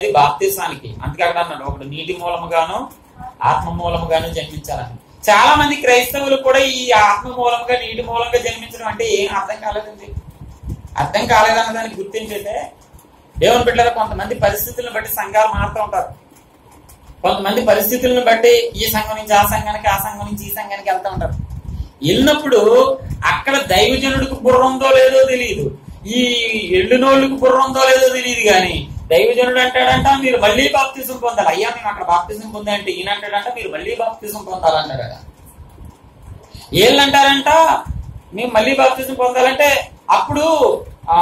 అది బాప్తిసానికి. అందుకే అక్కడ అన్నాడు ఒకడు నీటి మూలముగాను ఆత్మ మూలముగాను జన్మించాలని. చాలా మంది క్రైస్తవులు కూడా ఈ ఆత్మ మూలంగా నీటి మూలంగా జన్మించడం అంటే ఏం అర్థం కాలేదండి. అర్థం కాలేదన్న దానికి గుర్తించైతే దేవుని బిడ్డలు కొంతమంది పరిస్థితులను బట్టి సంఘాలు మారుతూ ఉంటారు. కొంతమంది పరిస్థితులను బట్టి ఈ సంఘం నుంచి ఆ సంఘానికి ఆ సంఘం నుంచి ఈ సంఘానికి వెళ్తూ ఉంటారు. వెళ్ళినప్పుడు అక్కడ దైవజనుడికి బుర్ర ఉందో లేదో తెలియదు ఈ ఎల్లునోళ్ళకి బుర్ర ఉందో లేదో తెలియదు కానీ దైవజనుడు అంటాడంట మీరు మళ్ళీ బాప్తిజం పొందాలి. అయ్యా మేము అక్కడ బాప్తిజం పొందంటే ఈయన అంటాడంట మీరు మళ్ళీ బాప్తిజం పొందాలంటాడట ఏళ్ళు అంటారంట మేము మళ్ళీ బాప్తిజం పొందాలంటే అప్పుడు ఆ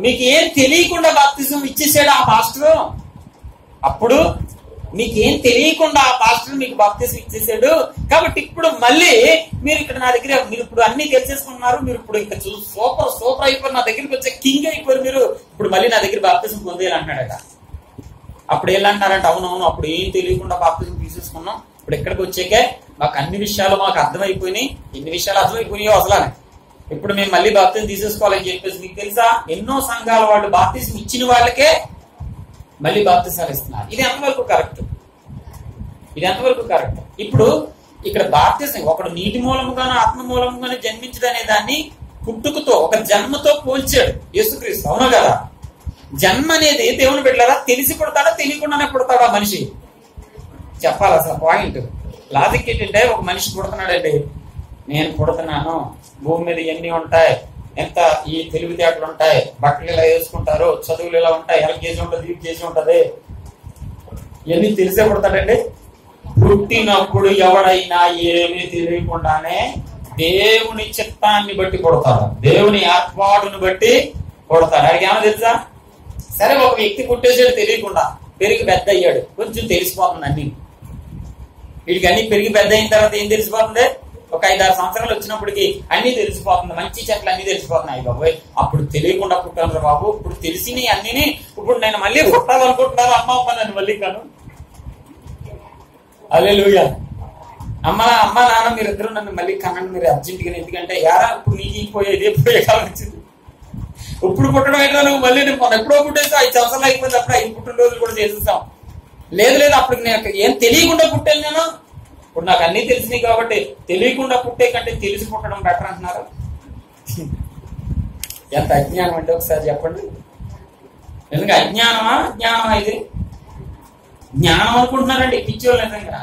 మీకు ఏం తెలియకుండా బాప్తిజం ఇచ్చేసాడు ఆ పాస్టర్? అప్పుడు మీకేం తెలియకుండా ఆ పాస్టర్ మీకు బాప్తిజం ఇచ్చేసాడు కాబట్టి ఇప్పుడు మళ్ళీ మీరు ఇక్కడ నా దగ్గర మీరు ఇప్పుడు అన్ని తెలిసేసుకున్నారు మీరు ఇప్పుడు ఇంకా చూ సూపర్ సూపర్ అయిపోయి నా దగ్గరికి వచ్చే కింగ్ అయిపోయారు మీరు. ఇప్పుడు మళ్ళీ నా దగ్గర బాప్తిజం పొందేయాలి అంటున్నాడట అప్పుడు ఏళ్ళంటారంటే అవునవును అప్పుడు ఏం తెలియకుండా బాప్తిజం తీసేసుకున్నాం. ఇప్పుడు ఇక్కడికి వచ్చాకే మాకు అన్ని విషయాలు మాకు అర్థమైపోయినాయి. ఎన్ని విషయాలు అర్థమైపోయినాయో అసలు ఇప్పుడు మేము మళ్ళీ బాప్తిజం తీసేసుకోవాలని చెప్పేసి మీకు తెలుసా? ఎన్నో సంఘాల వాళ్ళు బాప్తిజం ఇచ్చిన వాళ్ళకే మళ్ళీ బాప్తిసాలు ఇస్తున్నారు. ఇది ఎంతవరకు కరెక్ట్? ఇది ఎంతవరకు కరెక్ట్? ఇప్పుడు ఇక్కడ బాప్తిజం ఒకడు నీటి మూలముగాను ఆత్మ మూలముగాను జన్మించడం దాన్ని పుట్టుకతో ఒక జన్మతో పోల్చాడు యేసుక్రీస్తు. అవునా కదా? జన్మ అనేది దేవుని బిడ్డలారా తెలిసి పుడతాడా తెలియకుండానే పుడతాడా మనిషి? చెప్పాలి అసలు పాయింట్. లాజిక్ ఏంటంటే ఒక మనిషి పుడుతున్నాడండి. నేను పుడుతున్నాను భూమి మీద ఎన్ని ఉంటాయి? ఎంత ఈ తెలివితేటలు ఉంటాయి బట్టలు ఇలా వేసుకుంటారు చదువులు ఇలా ఉంటాయి ఎల్కేజీ ఉంటుంది యూకేజీ ఉంటది ఇవన్నీ తెలిసే పుడతాడండి. పుట్టినప్పుడు ఎవడైనా ఏమీ తెలియకుండానే దేవుని చిత్తాన్ని బట్టి కొడతారు దేవుని ఏర్పాటును బట్టి కొడతారు అడిగి ఏమో తెలుసా? సరే ఒక వ్యక్తి పుట్టేసాడు తెలియకుండా పెరిగి పెద్ద అయ్యాడు కొంచెం తెలిసిపోతుంది అన్ని. వీడికి అన్ని పెరిగి పెద్ద అయిన తర్వాత ఏం తెలిసిపోతుంది? ఒక ఐదారు సంవత్సరాలు వచ్చినప్పటికి అన్ని తెలిసిపోతుంది. మంచి చెట్లు అన్ని తెలిసిపోతున్నాయి బాబోయ్. అప్పుడు తెలియకుండా పుట్టాను బాబు. ఇప్పుడు తెలిసినవి అన్ని ఇప్పుడు నేను మళ్ళీ పుట్టాలనుకుంటున్నాను. అమ్మ అమ్మ నన్ను మళ్ళీ కాను. అలే అమ్మ అమ్మ నాన్న మీరు ఇద్దరు నన్ను మళ్ళీ కనండి. మీరు అర్జెంటుగా ఎందుకంటే యారా ఇప్పుడు నీకు పోయేది పోయే కాలం వచ్చింది. ఇప్పుడు పుట్టడం ఏంటో నువ్వు? మళ్ళీ నేను ఎప్పుడో పుట్టేస్తా ఐదు సంవత్సరాలు అయిపోయింది అప్పుడు. ఐదు పుట్టినరోజులు కూడా చేసేస్తాం లేదు లేదు అప్పుడు నేను ఏం తెలియకుండా పుట్టాను నేను. ఇప్పుడు నాకు అన్ని తెలిసినాయి కాబట్టి తెలియకుండా పుట్టే కంటే తెలిసి పుట్టడం బెటర్ అంటున్నారు? ఎంత అజ్ఞానం అంటే ఒకసారి చెప్పండి. నిజంగా అజ్ఞానమా? జ్ఞానమా ఇది? జ్ఞానం అనుకుంటున్నారండి పిచ్చోళ్ళు నిజంగా.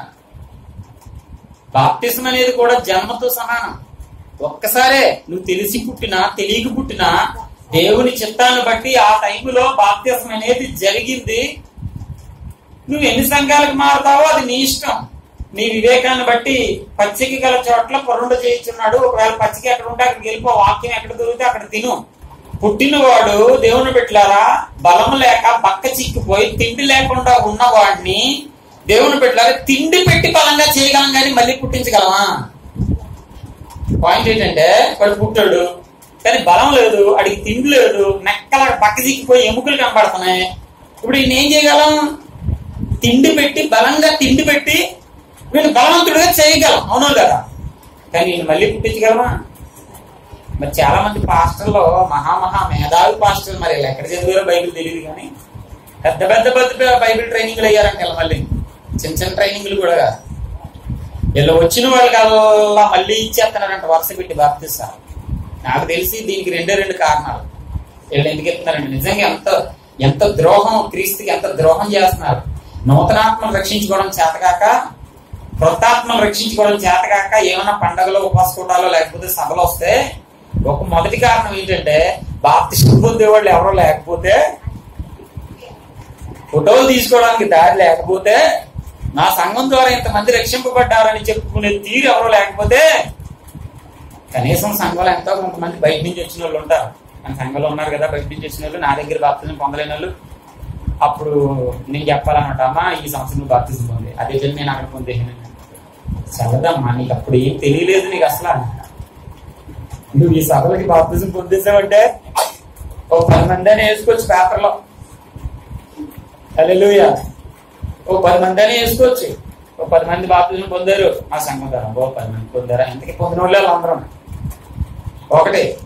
బాప్తిజం అనేది కూడా జన్మతో సమానం. ఒక్కసారే నువ్వు తెలిసి పుట్టినా తెలియక పుట్టినా దేవుని చిత్తాన్ని బట్టి ఆ టైంలో బాప్తిజం అనేది జరిగింది. నువ్వు ఎన్ని సంఘాలకు మారుతావో అది నీ ఇష్టం. నీ వివేకాన్ని బట్టి పచ్చిక గల చోట్ల పొరుండు చేయించున్నాడు ఒకవేళ పచ్చిక ఎక్కడ ఉంటే అక్కడికి వెళ్ళిపో వాక్యం ఎక్కడ దొరికితే అక్కడ తిను. పుట్టినవాడు దేవుని పెట్టారా బలం లేక పక్క చిక్కిపోయి తిండి లేకుండా ఉన్నవాడిని దేవుని పెట్టారా తిండి పెట్టి బలంగా చేయగలం కానీ మళ్ళీ పుట్టించగలమా? పాయింట్ ఏంటంటే వాడు పుట్టాడు కానీ బలం లేదు అడిగి తిండి లేదు నెక్కల పక్క చిక్కిపోయి ఎముకలు కనబడుతున్నాయి. ఇప్పుడు ఈయన ఏం చేయగలం? తిండి పెట్టి బలంగా తిండి పెట్టి వీళ్ళు బలవంతుడుగా చేయగలం. అవునా కదా? కానీ వీళ్ళు మళ్ళీ పుట్టించగలమా? మరి చాలా మంది పాస్టర్లో మహామహా మేధావి పాస్టర్లు మరి వీళ్ళు ఎక్కడ చదివారో బైబిల్ తెలియదు కానీ పెద్ద పెద్ద పెద్ద బైబిల్ ట్రైనింగ్లు అయ్యారంట వీళ్ళు మళ్ళీ. చిన్న చిన్న ట్రైనింగ్లు కూడా కాదు. వీళ్ళు వచ్చిన వాళ్ళకి అలా మళ్ళీ ఇచ్చేస్తున్నారంట వరుస పెట్టి బాప్తిస్తారు నాకు తెలిసి దీనికి రెండే రెండు కారణాలు. వీళ్ళు ఎందుకు ఎత్తున్నారండి నిజంగా ఎంత ఎంత ద్రోహం క్రీస్తుకి ఎంత ద్రోహం చేస్తున్నారు. నూతనాత్మను రక్షించుకోవడం చేతకాక వృత్తాత్మను రక్షించుకోవడం చేతకాక ఏమైనా పండగలో ఉపవాసకూటాలు లేకపోతే సభలు వస్తే ఒక మొదటి కారణం ఏంటంటే బాప్తిష్టం పొందేవాళ్ళు ఎవరో లేకపోతే ఫోటోలు తీసుకోవడానికి దారి లేకపోతే నా సంఘం ద్వారా ఇంతమంది రక్షింపబడ్డారని చెప్పుకునే తీరు ఎవరో లేకపోతే కనీసం సంఘంలో ఎంతో కొంతమంది బయట నుంచి వచ్చిన వాళ్ళు ఉంటారు. మన సంఘంలో ఉన్నారు కదా బయట నుంచి వచ్చిన వాళ్ళు నా దగ్గర బాప్తిజం పొందలేని వాళ్ళు. అప్పుడు నేను చెప్పాలన్నమాట అమ్మా ఈ సంవత్సరం బాప్తిజం పొంది అదే చెప్పి నేను అక్కడ పొందేసాను చదదమ్మా నీకు అప్పుడు ఏం తెలియలేదు నీకు అసలు నువ్వు ఈ సభలకి బాప్తిజం పొందేసావంటే? ఓ పది మందిని వేసుకోవచ్చు పేపర్లో. హల్లెలూయా. ఓ పది మందిని వేసుకోవచ్చు. ఓ పది మంది బాప్తిజం పొందారు. మా సంఘం ద్వారా. ఓ పది మంది పొందారా? ఇంతకీ పొందిన వాళ్ళు అందరం. ఒకటి.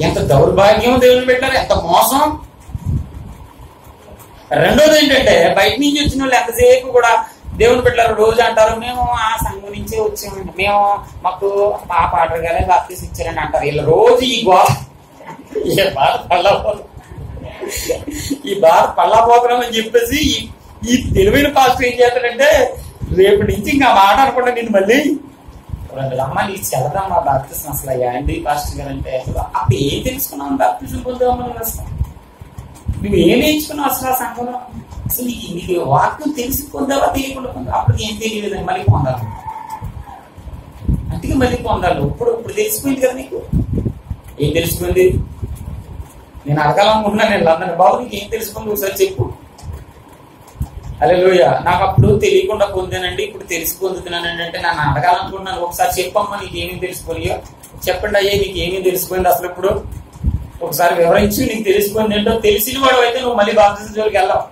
ఎంత దౌర్భాగ్యం దేవుని పెట్టారు ఎంత మోసం. రెండోది ఏంటంటే బయట నుంచి వచ్చిన వాళ్ళు ఎంతసేపు కూడా దేవుని బిడ్డలు రోజు అంటారు మేము ఆ సంఘం నుంచే వచ్చామండి. మేము మాకు మా పాటలు గారే బాప్తీస్ ఇచ్చారని అంటారు. వీళ్ళు రోజు ఈ గోడ ఈ బాధ పళ్ళపోతాం ఈ బాధ పళ్ళపోతున్నాం అని చెప్పేసి ఈ- తెలివైన పాస్టర్ ఏం చేస్తాడంటే రేపు నుంచి ఇంకా మాట అనుకుంటా నేను మళ్ళీ. రెండు అమ్మ నీకు చదవదమ్మా బాప్తిసం అసలు యాండి పాస్టర్ గారు అంటే అసలు అప్పుడు ఏం తెలుసుకున్నావు? బాప్తిసం పొందామని అసలు నువ్వు ఏం నేర్చుకున్నావు అసలు ఆ సంఘంలో? అసలు నీకు వాక్యం తెలిసి పొందావా తెలియకుండా పొందావా అప్పుడు ఏం తెలియదు మళ్ళీ పొందాలి అందుకే మళ్ళీ పొందాలి ఇప్పుడు ఇప్పుడు తెలిసిపోయింది కదా నీకు ఏం తెలిసిపోయింది నేను అడగాలనుకుంటున్నాను నేను అందరిని బాబు నీకు ఏం తెలిసిపోయింది ఒకసారి చెప్పు అలే నాకు అప్పుడు తెలియకుండా పొందానండి ఇప్పుడు తెలిసి పొందుతున్నానండి అంటే నన్ను అడగాలనుకుంటున్నాను ఒకసారి చెప్పమ్మా నీకు ఏమేమి తెలిసిపోయో చెప్పండి అయ్యే నీకు ఏమేమి తెలిసిపోయింది అసలు ఇప్పుడు ఒకసారి వివరించి నీకు తెలిసిపోయింది ఏంటో తెలిసిన వాడు అయితే నువ్వు మళ్ళీ బాప్తిజం జోలికి వెళ్ళావు.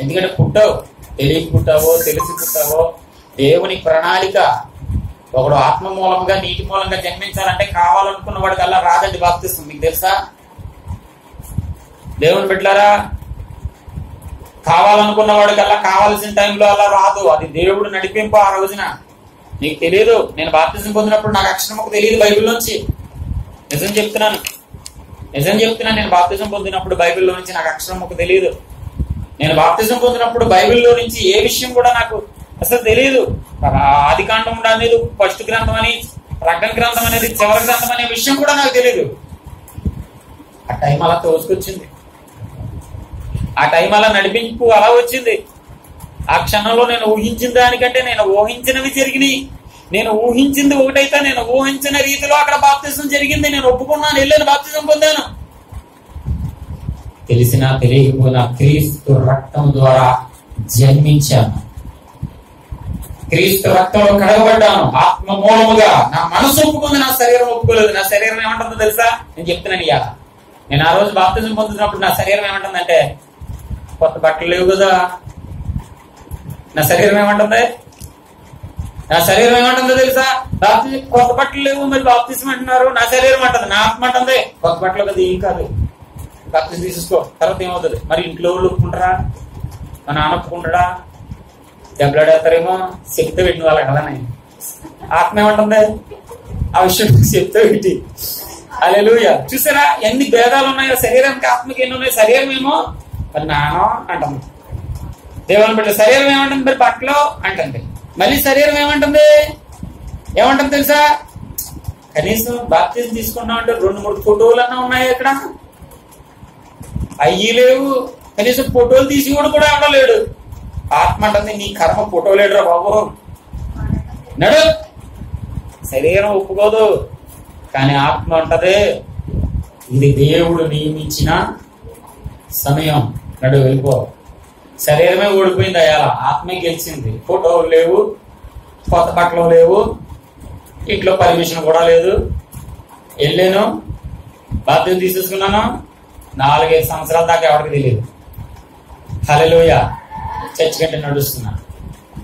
ఎందుకంటే పుట్టావు. తెలియక పుట్టావో తెలిసి పుట్టావో దేవుని ప్రణాళిక ఒకడు ఆత్మ మూలంగా నీటి మూలంగా జన్మించాలంటే కావాలనుకున్న వాడికి అలా రాదండి బాప్తిస్తుంది మీకు తెలుసా? దేవుని బిడ్డలారా కావాలనుకున్న వాడికి అలా కావాల్సిన టైంలో అలా రాదు. అది దేవుడు నడిపింపు ఆ రోజున. నీకు తెలియదు నేను బాప్తిజం పొందినప్పుడు నాకు అక్షరం తెలియదు బైబిల్ నుంచి. నిజం చెప్తున్నాను. నిజం చెప్తున్నాను. నేను బాప్తిజం పొందినప్పుడు బైబిల్లో నుంచి నాకు అక్షరం ఒక తెలియదు నేను బాప్తిజం పొందినప్పుడు బైబిల్లో నుంచి ఏ విషయం కూడా నాకు అసలు తెలియదు ఆది కాండం ఉండదు ఫస్ట్ గ్రంథం అని ప్రకటన గ్రంథం అనేది చివరి గ్రంథం అనే విషయం కూడా నాకు తెలియదు ఆ టైం అలా తోసుకొచ్చింది. ఆ టైం అలా నడిపింపు అలా వచ్చింది. ఆ క్షణంలో నేను ఊహించిన దానికంటే నేను ఊహించినవి జరిగినాయి. నేను ఊహించింది ఒకటైతే నేను ఊహించిన రీతిలో అక్కడ బాప్తిజం జరిగింది. నేను ఒప్పుకున్నాను వెళ్ళాను బాప్తిజం పొందాను. తెలిసినా తెలియకపోయినా క్రీస్తు రక్తం ద్వారా జన్మించాను. క్రీస్తు రక్తంలో కడగబడ్డాను. ఆత్మ మూలముగా నా మనసు ఒప్పుకుంది నా శరీరం ఒప్పుకోలేదు. నా శరీరం ఏమంటుందో తెలుసా? నేను చెప్తున్నాను ఇవాళ నేను ఆ రోజు బాప్తిజం పొందుతున్నప్పుడు నా శరీరం ఏమంటుందంటే కొత్త బట్టలు లేవు కదా. నా శరీరం ఏమంటుంది? నా శరీరం ఏమంటుందో తెలుసా? బాప్తి కొత్త బట్టలు లేవు మరి బాప్తిజం అంటున్నారు. నా శరీరం అంటుంది నా ఆత్మ అంటుంది. కొత్త బట్టలు కదా ఏం కాదు. బాప్తిజం తీసుకో తర్వాత ఏమవుతుంది? మరి ఇంట్లో వాళ్ళు ఒప్పుకుంటారా? మా నాన్న ఒప్పుకుంటాడా? దెబ్బలాడేస్తారేమో? చెప్తే పెట్టిన వాళ్ళ కదా నేను. ఆత్మ ఏమంటుంది? ఆ విషయం చెప్తే పెట్టి అలెలుయ చూసారా? ఎన్ని భేదాలు ఉన్నాయో? శరీరానికి ఆత్మకి ఎన్ని ఉన్నాయో? శరీరం ఏమో? మరి నానో అంటుంది. దేవుని బిడ్డ శరీరం ఏమంటుంది? మరి బట్టలో అంటుంది. మళ్ళీ శరీరం ఏమంటుంది? ఏమంటుంది తెలుసా? కనీసం బాప్తిజం తీసుకున్నాం అంటే రెండు మూడు ఫోటోలు అన్నా ఉన్నాయి ఇక్కడ? అయ్యి లేవు. కనీసం ఫోటోలు తీసి కూడా కూడా ఉండలేడు. ఆత్మ అంటుంది నీ కర్మ ఫోటో లేడురా బాబు. నడు. శరీరం ఒప్పుకోదు. కానీ ఆత్మ అంటది ఇది దేవుడు నియమించిన సమయం. నడు వెళ్ళిపో. శరీరమే ఓడిపోయింది అయ్యాల. ఆత్మే గెలిచింది. ఫోటోలు లేవు కొత్త బట్టలు లేవు ఇంట్లో పర్మిషన్ కూడా లేదు. వెళ్ళాను బాధ్యత తీసేసుకున్నాను? నాలుగైదు సంవత్సరాల దాకా ఎవరికి తెలియదు. హలలోయ చర్చ్ కంటే నడుస్తున్నా.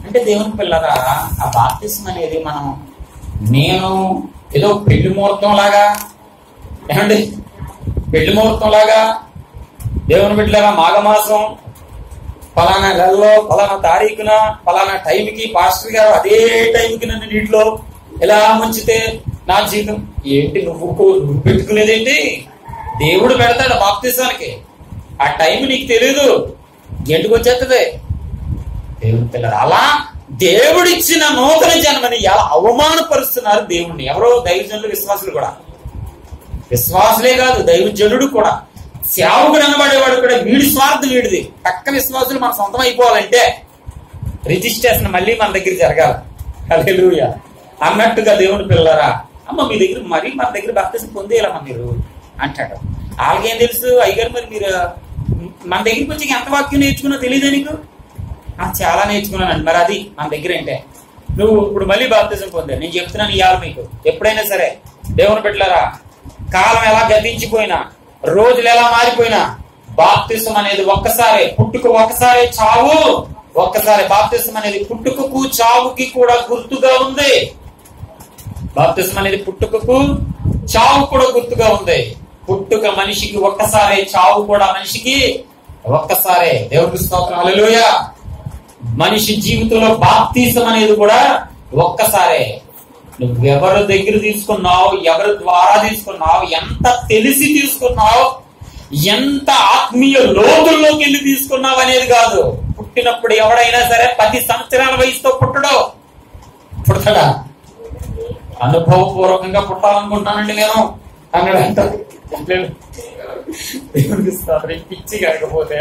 అంటే దేవుని పిల్లరా ఆ బాప్తిజం అనేది మనం నేను ఏదో పెళ్ళి ముహూర్తం లాగా ఏమండి? పెళ్ళి ముహూర్తం లాగా దేవుని బిడ్డలాగా మాఘమాసం ఫలానా నెలలో ఫలానా తారీఖున ఫలానా టైంకి పాస్టర్ గారు అదే టైంకి నన్ను నీటిలో ఎలా ముంచితే నా జీవితం? ఏంటి నువ్వు నువ్వు పెట్టుకునేదేంటి? దేవుడు పెడతాడు బాప్తిసానికి. ఆ టైం నీకు తెలియదు గెంటుకు వచ్చేస్తుంది దేవుని పిల్లలు అలా దేవుడిచ్చిన నూతన జన్మని ఎలా అవమానపరుస్తున్నారు దేవుణ్ణి? ఎవరో దైవజనులు విశ్వాసులు కూడా. విశ్వాసులే కాదు దైవజనుడు కూడా. సేవకుడు అనబడేవాడు కూడా వీడి స్వార్థం వీడిది. పక్క విశ్వాసులు మన సొంతం అయిపోవాలంటే రిజిస్ట్రేషన్ మళ్ళీ మన దగ్గర జరగాలి. హల్లెలూయా. అన్నట్టుగా దేవుని పిల్లరా అమ్మ మీ దగ్గర మరీ మన దగ్గర భక్తి పొందేయాలమ్మ మీరు. అంటాడు. వాళ్ళకేం తెలుసు? అయ్యగారు మరి మీరు మన దగ్గరికి వచ్చి ఎంత వాక్యం నేర్చుకున్నా తెలియదా నీకు? చాలా నేర్చుకున్నానండి. మరి అది మన దగ్గర అంటే నువ్వు ఇప్పుడు మళ్ళీ బాప్తిజం పొందావు. నేను చెప్తున్నాను ఇవాళ మీకు. ఎప్పుడైనా సరే దేవుని బిడ్డలారా కాలం ఎలా గతించిపోయినా రోజులు ఎలా మారిపోయినా బాప్తిసం అనేది ఒక్కసారి పుట్టుకు ఒక్కసారి చావు. ఒక్కసారి బాప్తిసం అనేది పుట్టుకకు చావుకి కూడా గుర్తుగా ఉంది. బాప్తిసం అనేది పుట్టుకకు చావు కూడా గుర్తుగా ఉంది. పుట్టుక మనిషికి ఒక్కసారే చావు కూడా మనిషికి ఒక్కసారే. దేవుడికి స్తోత్రం. మనిషి జీవితంలో బాప్తీసం అనేది కూడా ఒక్కసారే. నువ్వు ఎవరి దగ్గర తీసుకున్నావు ఎవరి ద్వారా తీసుకున్నావు ఎంత తెలిసి తీసుకున్నావు ఎంత ఆత్మీయ లోతుల్లోకి వెళ్ళి తీసుకున్నావు అనేది కాదు. పుట్టినప్పుడు ఎవడైనా సరే పది సంవత్సరాల వయసుతో పుట్టడు. పుడతాడా? అనుభవపూర్వకంగా పుట్టాలనుకుంటానండి నేను. అన్నాడంట దేవుడికి స్తోత్రం. పిచ్చి కాకపోతే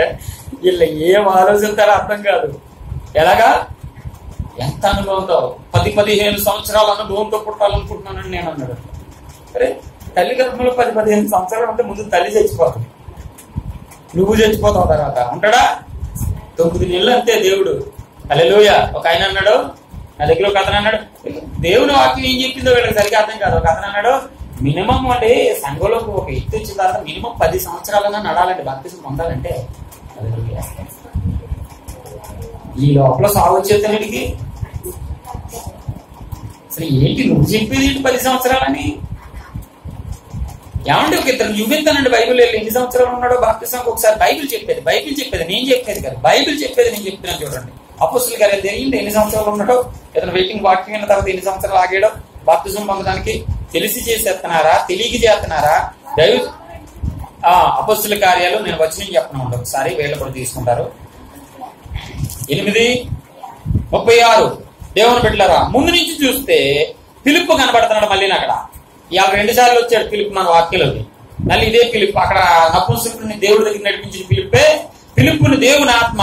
వీళ్ళ ఏం ఆలోచిస్తారో అర్థం కాదు ఎలాగా ఎంత అనుభవంతో పది పదిహేను సంవత్సరాల అనుభవంతో పుట్టాలనుకుంటున్నానని నేను అన్నాడు అరే తల్లి గర్భంలో పది పదిహేను సంవత్సరాలు ఉంటే ముందు తల్లి చచ్చిపోతుంది నువ్వు చచ్చిపోతావు తర్వాత ఉంటాడా తొమ్మిది నెలలు అంతే దేవుడు అలెలుయ ఒక ఆయన అన్నాడు నా దగ్గర ఒక అతను అన్నాడు దేవుడు వాక్యం ఏం చెప్పిందో వీళ్ళకి సరిగ్గా అర్థం కాదు ఒక అతను అన్నాడు మినిమం అంటే సంఘంలోకి ఒక ఎత్తు వచ్చిన తర్వాత మినిమం పది సంవత్సరాలన్నా నడాలండి. బాప్తిజం పొందాలంటే ఈ లోపల సాగు వచ్చేతనికి అసలు ఏంటి నువ్వు చెప్పేది ఏంటి పది సంవత్సరాలని? ఏమంటే ఒక ఇద్దరు చూపిస్తానండి బైబిల్ వెళ్ళి ఎన్ని సంవత్సరాలు ఉన్నాడో బాప్తిజంకి ఒకసారి బైబిల్ చెప్పేది బైబిల్ చెప్పేది నేను చెప్పేది కాదు. బైబిల్ చెప్పేది నేను చెప్తున్నాను చూడండి. అపోస్తుల గారు తెలియండి ఎన్ని సంవత్సరాలు ఉన్నాడో ఇతను వెయిటింగ్ వాకింగ్ అయిన తర్వాత ఎన్ని సంవత్సరాలు ఆగాడో బాప్తిజం పొందడానికి తెలిసి చేసేస్తున్నారా తెలియక చేస్తున్నారా? దైవ ఆ అపస్తుల కార్యాలు నేను వచ్చిన చెప్పను. ఒకసారి వీళ్ళు కూడా తీసుకుంటారు. ఎనిమిది ముప్పై ఆరు. దేవుని బిడ్డలరా ముందు నుంచి చూస్తే పిలుపు కనబడుతున్నాడు మళ్ళీ అక్కడ ఇవాళ రెండు సార్లు వచ్చాడు పిలుపు మన వాక్యలోకి. మళ్ళీ ఇదే పిలుపు. అక్కడ నపుంసకుడిని దేవుడి దగ్గర నడిపించిన పిలుపే పిలుపుని దేవుని ఆత్మ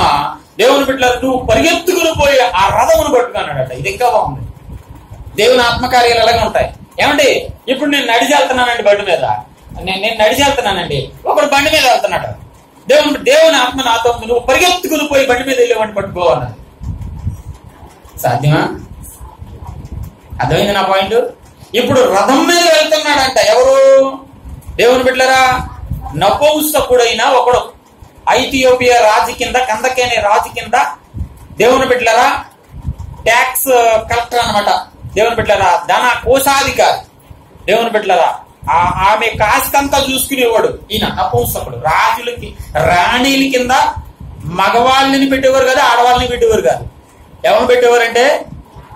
దేవుని బిడ్డలారు నువ్వు పరిగెత్తుకుని పోయి ఆ రథమును పట్టుకున్నాడట. ఇది ఇంకా బాగుంది. దేవుని ఆత్మకార్యాలు ఎలాగ ఉంటాయి? ఏమండి? ఇప్పుడు నేను నడిచి వెళ్తున్నానండి బండి మీద. నేను నేను నడిచి వెళ్తున్నానండి. ఒకడు బండి మీద వెళ్తున్నాడు. దేవుని దేవుని ఆత్మ నాతో నువ్వు పరిగెత్తుకుని పోయి బండి మీద వెళ్ళేవాడిని పట్టుకోవాలి సాధ్యమా? అర్థమైంది నా పాయింట్? ఇప్పుడు రథం మీద వెళ్తున్నాడంట ఎవరు? దేవుని బిడ్డలరా నపౌసకుడైన ఒకడు. ఐథియోపియా రాజు కింద కందకేనే రాజు కింద దేవుని బిడ్డలరా ట్యాక్స్ కలెక్టర్ అన్నమాట. దేవుని బిడ్డలరా ధన కోశాధికారి దేవుని బిడ్డలరా ఆ- ఆమె కాస్తంతా చూసుకునేవాడు. ఈయన నపౌంసకుడు. రాజులకి రాణిల కింద మగవాళ్ళని పెట్టేవారు కదా ఆడవాళ్ళని పెట్టేవారు కాదు. ఎవరు పెట్టేవారంటే?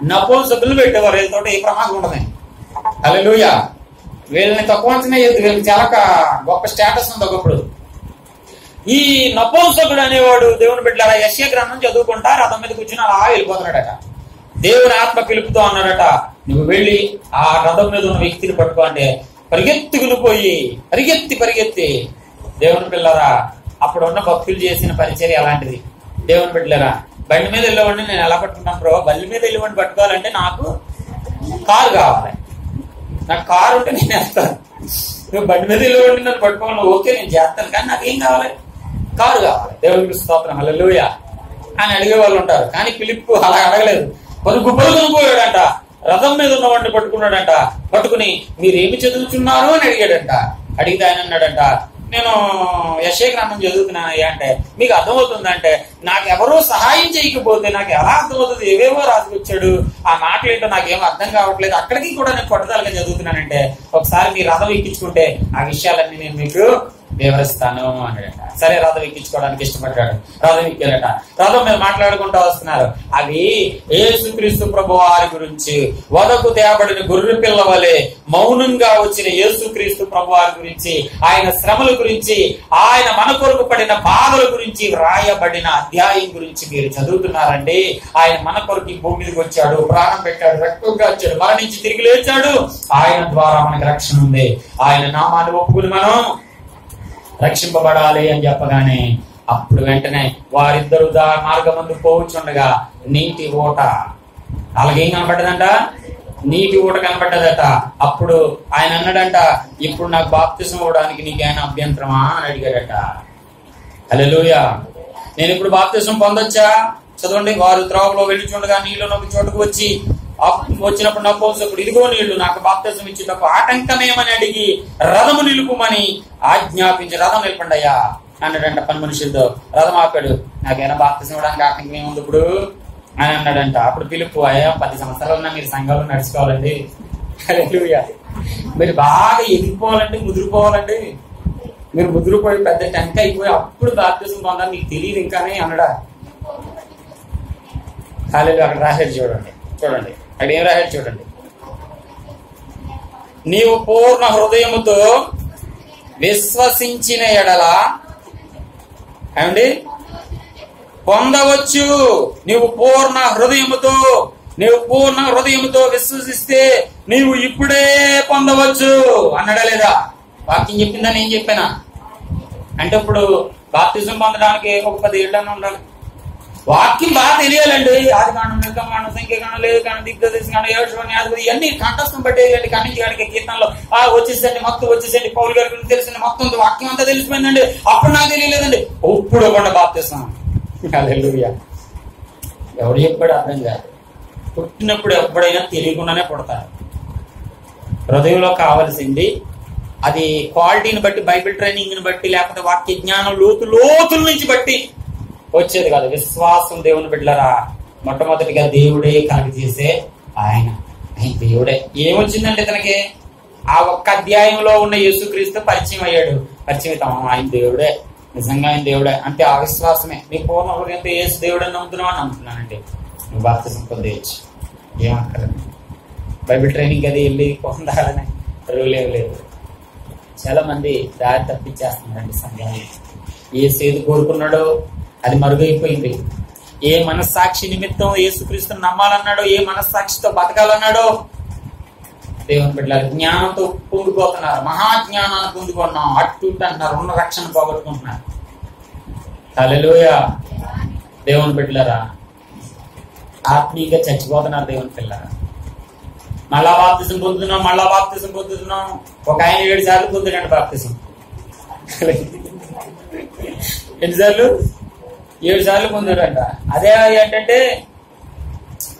నపౌంసకులు పెట్టేవారు. వీళ్ళతో ఏ ప్రమాదం ఉండదు. లూయ వీళ్ళని తక్కువ అంచనా వీళ్ళకి చాలా గొప్ప స్టేటస్ ఉంది ఒకప్పుడు. ఈ నపౌంసకుడు అనేవాడు దేవుని బిడ్డల యశ్య గ్రంథం చదువుకుంటా రథం మీద కూర్చుని అలా వెళ్ళిపోతున్నాడట. దేవుని ఆత్మ పిలుపుతో అన్నాడట నువ్వు వెళ్ళి ఆ రథం మీద ఉన్న వ్యక్తిని పట్టుకో అంటే పరిగెత్తుకుని పరిగెత్తి పరిగెత్తి దేవుని పిల్లరా అప్పుడు ఉన్న భక్తులు చేసిన పరిచర్య అలాంటిది. దేవుని బిడ్డలరా బండి మీద వెళ్ళవండి నేను ఎలా పట్టుకున్నాను బ్రో? బండి మీద వెళ్ళవండి పట్టుకోవాలంటే నాకు కారు కావాలి. నాకు కారు ఉంటే నేను వేస్తాను నువ్వు బండి మీద వెళ్ళవండి నన్ను పట్టుకోవాలి ఓకే నేను చేస్తాను. కానీ నాకు ఏం కావాలి? కారు కావాలి. దేవునికి స్తోత్రం. హలో అని అడిగే వాళ్ళు ఉంటారు. కానీ పిలుపు అలా అడగలేదు. పలుకు పలుకును పోయాడంట రథం మీద ఉన్నవాడిని పట్టుకున్నాడంట. పట్టుకుని మీరేమి చదువుతున్నారు అని అడిగాడంట. అడిగితే ఆయన అన్నాడంట నేను యశే గ్రంథం చదువుతున్నానయ్యా అంటే మీకు అర్థమవుతుందంటే నాకు ఎవరో సహాయం చేయకపోతే నాకు ఎలా అర్థమవుతుంది? ఏవేవో రాసుకొచ్చాడు? ఆ మాటలేంటో ఏంటో నాకేం అర్థం కావట్లేదు. అక్కడికి కూడా నేను పట్టుదలగా చదువుతున్నానంటే ఒకసారి మీ రథం ఎక్కించుకుంటే ఆ విషయాలన్నీ నేను మీకు దేవస్థానం అన్నాడట సరే రథం ఎక్కించుకోవడానికి ఇష్టపడ్డాడు. రథం ఎక్కారట రథం మీద మాట్లాడుకుంటూ వస్తున్నారు. అవి యేసుక్రీస్తు ప్రభు వారి గురించి వదకు తేబడిన గొర్రె పిల్ల వలె మౌనంగా వచ్చిన యేసుక్రీస్తు ప్రభు వారి గురించి ఆయన శ్రమల గురించి ఆయన మన కొరకు పడిన బాధల గురించి వ్రాయబడిన అధ్యాయం గురించి మీరు చదువుతున్నారండి. ఆయన మన కొరకు భూమి మీదకి వచ్చాడు ప్రాణం పెట్టాడు రక్తంగా వచ్చాడు మరణించి తిరిగి లేచాడు. ఆయన ద్వారా మనకి రక్షణ ఉంది. ఆయన నామాన్ని ఒప్పుకుని మనం రక్షింపబడాలి అని చెప్పగానే అప్పుడు వెంటనే వారిద్దరు దా మార్గమందు పోవచ్చుండగా నీటి ఊట అలాగేం కనపడ్డదంట? నీటి ఊట కనపడ్డదట. అప్పుడు ఆయన అన్నాడంట ఇప్పుడు నాకు బాప్తిసం ఇవ్వడానికి నీకేమైనా అభ్యంతరమా? అని అడిగాడట. అలెలుయ నేను ఇప్పుడు బాప్తిసం పొందొచ్చా? చదవండి వారు త్రోవలో వెళ్ళిచుండగా నీళ్ళు ఒక చోటుకు వచ్చి వచ్చినప్పుడు నపోసకుడు ఇదిగో నీళ్ళు నాకు బాప్తిసం ఇచ్చేటప్పుడు ఆటంకమేమని అడిగి రథము నిలుపుమని ఆజ్ఞాపించి రథం నిలపండి అన్నాడంట పని మనుషులతో. రథం ఆపాడు. నాకేమైనా బాప్తిసం ఇవ్వడానికి ఆటంకం ఏముంది ఇప్పుడు? అని అన్నాడంట. అప్పుడు పిలుపు అయ్యా పది సంవత్సరాలు ఉన్నా మీరు సంఘాలు నడుచుకోవాలండి. మీరు బాగా ఎదిగిపోవాలండి ముదిరిపోవాలండి. మీరు ముదిరిపోయి పెద్ద టెంక్ అయిపోయి అప్పుడు బాప్తిజం పొందాలి మీకు తెలియదు ఇంకానే అనడా ఖాళీలు అక్కడ రాశారు చూడండి. చూడండి. అక్కడ ఏం రాశాడు చూడండి. నీవు పూర్ణ హృదయముతో విశ్వసించిన ఎడల ఏమండి? పొందవచ్చు. నీవు పూర్ణ హృదయముతో నీవు పూర్ణ హృదయముతో విశ్వసిస్తే నీవు ఇప్పుడే పొందవచ్చు. అన్నాడా లేదా? వాక్యం చెప్పిందని నేను చెప్పానా? అంటే ఇప్పుడు బాప్తిజం పొందడానికి ఒక పది ఏళ్ళని ఉండాలి. వాక్యం బాగా తెలియాలండి. ఆది కాండం నిర్గమ సంఖ్య లేదు కానీ దిగ్దశ కానీ ఏడుకోండి అది ఇవన్నీ కంఠస్థం పట్టేయండి కన్నించి కీర్తనలో ఆ వచ్చేసండి మొత్తం వచ్చేసండి పౌలు గారి గురించి తెలిసింది మొత్తం వాక్యం అంతా తెలిసిపోయిందండి. అప్పుడు నాకు తెలియలేదండి. ఇప్పుడు కూడా బాప్తిస్తాం ఎవరు ఎవడు చెప్పాడు అర్థం కాదు. పుట్టినప్పుడు ఎప్పుడైనా తెలియకుండానే పుడతారు. హృదయంలో కావలసింది అది క్వాలిటీని బట్టి బైబిల్ ట్రైనింగ్ని బట్టి లేకపోతే వాక్య జ్ఞానం లోతు లోతుల నుంచి బట్టి వచ్చేది కాదు. విశ్వాసం దేవుని బిడ్డలరా మొట్టమొదటిగా దేవుడే కనుక చేసే ఆయన. దేవుడే. ఏమొచ్చిందంటే తనకి? ఆ ఒక్క అధ్యాయంలో ఉన్న యేసుక్రీస్తు పరిచయం అయ్యాడు. పరిచయం ఆయన దేవుడే. నిజంగా ఆయన దేవుడే. అంటే ఆ విశ్వాసమే. నీ పూర్ణ హృదయంతో యేసు దేవుడని నమ్ముతున్నావు? అని నమ్ముతున్నానండి నువ్వు బాప్తిజం పొందేయచ్చు. ఏమక్కర్లేదు. బైబిల్ ట్రైనింగ్ అది వెళ్ళి పొందాలని రూల్ లేదు. చాలా మంది దారి తప్పించేస్తున్నారండి సంఘాన్ని ఏ సేదు కోరుకున్నాడో అది మరుగైపోయింది. ఏ మనస్సాక్షి నిమిత్తం ఏసుక్రీస్తుని నమ్మాలన్నాడో ఏ మనస్సాక్షితో బతకాలన్నాడో దేవుని బిడ్డలు జ్ఞానంతో పొందుకోతున్నారు మహాజ్ఞానాన్ని పొందుకున్నాం అట్టు అంటున్నారు ఉన్న రక్షణ పోగొట్టుకుంటున్నారు. తలలోయ దేవుని బిడ్డలరా ఆత్మీయంగా చచ్చిపోతున్నారు దేవుని పిల్లరా మళ్ళా బాప్తిజం పొందుతున్నాం మళ్ళా బాప్తిజం పొందుతున్నాం. ఒక ఆయన ఏడు సార్లు పొందినండి బాప్తిజం ఎన్నిసార్లు? ఏడు సార్లు పొందాడంట అదే ఏంటంటే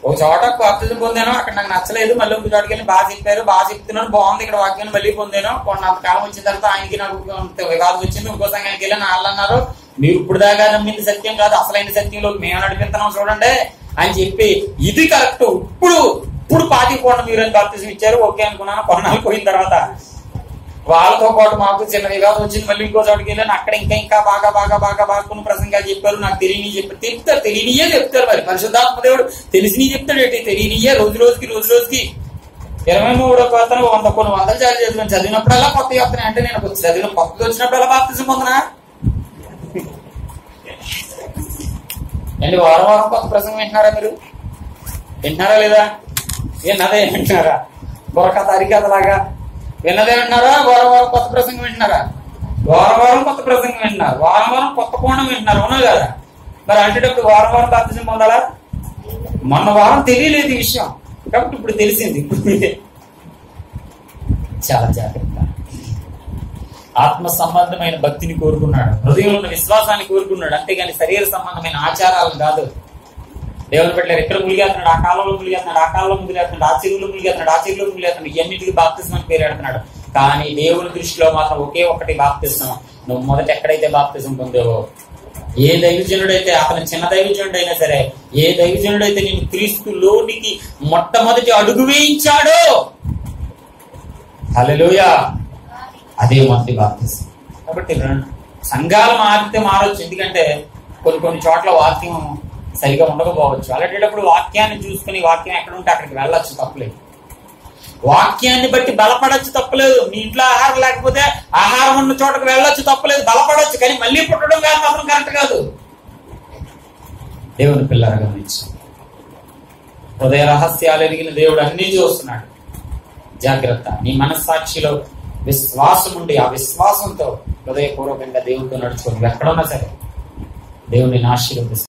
ఒక చోట బాప్తిజం పొందాను అక్కడ నాకు నచ్చలేదు మళ్ళీ ఇంకో చోటకి వెళ్ళి బాగా చెప్పారు బాగా చెప్తున్నాను బాగుంది ఇక్కడ వాక్యాన్ని మళ్ళీ పొందాను. కొంత కాలం వచ్చిన తర్వాత ఆయనకి నాకు వివాదం వచ్చింది ఇంకో సంఘానికి వెళ్ళి వాళ్ళు అన్నారు. మీరు ఇప్పుడు దాకా నమ్మింది సత్యం కాదు అసలైన సత్యంలో మేము నడిపిస్తున్నాం చూడండి అని చెప్పి ఇది కరెక్ట్. ఇప్పుడు ఇప్పుడు పాతి మీరు అని బాప్తిజం ఇచ్చారు ఓకే అనుకున్నాను. కొన్నాళ్ళు పోయిన తర్వాత వాళ్ళతో పాటు మాకు చిన్న వివాదం వచ్చింది మళ్ళీ ఇంకో చోటుకి వెళ్ళాను. అక్కడ ఇంకా ఇంకా బాగా బాగా బాగా బాగా కొన్ని ప్రసంగాలు చెప్పారు. నాకు తెలియని చెప్పి చెప్తారు తెలియనియే చెప్తారు మరి. పరిశుద్ధాత్మ దేవుడు తెలిసిని చెప్తాడు ఏంటి? తెలియనియే రోజు రోజుకి రోజు రోజుకి. ఇరవై మూడో కొత్తను వంద కొన్ని వందలు జారీ చేస్తున్నాను. చదివినప్పుడల్లా కొత్త వస్తున్నాయి అంటే నేను చదివిన కొత్తది వచ్చినప్పుడల్లా బాప్తిజం పొందనా? ఏంటి వారం వారం కొత్త ప్రసంగం వింటున్నారా మీరు? వింటున్నారా లేదా? విన్నదే వింటున్నారా? బుర్రకథ అరికథలాగా విన్నదే వింటున్నారా వారం వారం కొత్త ప్రసంగం వింటున్నారా? వారం వారం కొత్త ప్రసంగం వింటున్నారు. వారం వారం కొత్త కోణం వింటున్నారు. అవునా కదా? మరి అంటేటప్పుడు వారం వారం బాప్తిజం పొందాలా? మొన్న వారం తెలియలేదు ఈ విషయం. కాబట్టి ఇప్పుడు తెలిసింది. ఇప్పుడు చాలా జాగ్రత్త. ఆత్మ సంబంధమైన భక్తిని కోరుకున్నాడు. హృదయంలో ఉన్న విశ్వాసాన్ని కోరుకున్నాడు. అంతేగాని శరీర సంబంధమైన ఆచారాలు కాదు. దేవుని పెట్టలేరు. ఇక్కడ ములిగేస్తున్నాడు ఆ కాలంలో ములిగేస్తున్నాడు ఆ కాలంలో ములిగేస్తున్నాడు ఆ చెరువులో ములిగేస్తున్నాడు ఆ చెరువులో ములిగేస్తున్నాడు ఇవన్నిటికీ బాప్తిస్మని పేరు పెడుతున్నాడు. కానీ దేవుని దృష్టిలో మాత్రం ఒకే ఒక్కటి బాప్తిస్మం. నువ్వు మొదట ఎక్కడైతే బాప్తిజం పొందేవో ఏ దైవజనుడైతే అతను చిన్న దైవజనుడైనా సరే ఏ దైవజనుడైతే నేను క్రీస్తులోనికి మొట్టమొదటి అడుగు వేయించాడో హల్లెలూయా అదే మొదటి బాప్తిజం కాబట్టి సంఘాలు మారితే మారొచ్చు. ఎందుకంటే కొన్ని కొన్ని చోట్ల వాక్యం సరిగా ఉండకపోవచ్చు. అలాంటప్పుడు వాక్యాన్ని చూసుకుని వాక్యం ఎక్కడ ఉంటే అక్కడికి వెళ్ళొచ్చు తప్పలేదు. వాక్యాన్ని బట్టి బలపడొచ్చు తప్పలేదు. మీ ఇంట్లో ఆహారం లేకపోతే ఆహారం ఉన్న చోటకు వెళ్ళొచ్చు తప్పలేదు. బలపడొచ్చు కానీ మళ్ళీ పుట్టడం కాదు మాత్రం కరెక్ట్ కాదు. దేవుని పిల్లలు గమనించు హృదయ రహస్యాలు ఎరిగిన దేవుడు అన్ని చూస్తున్నాడు. జాగ్రత్త. నీ మనస్సాక్షిలో విశ్వాసం ఉండి ఆ విశ్వాసంతో హృదయపూర్వకంగా దేవుడితో నడుచుకొని ఎక్కడున్నా సరే దేవుడిని ఆశీర్వదిస్తాను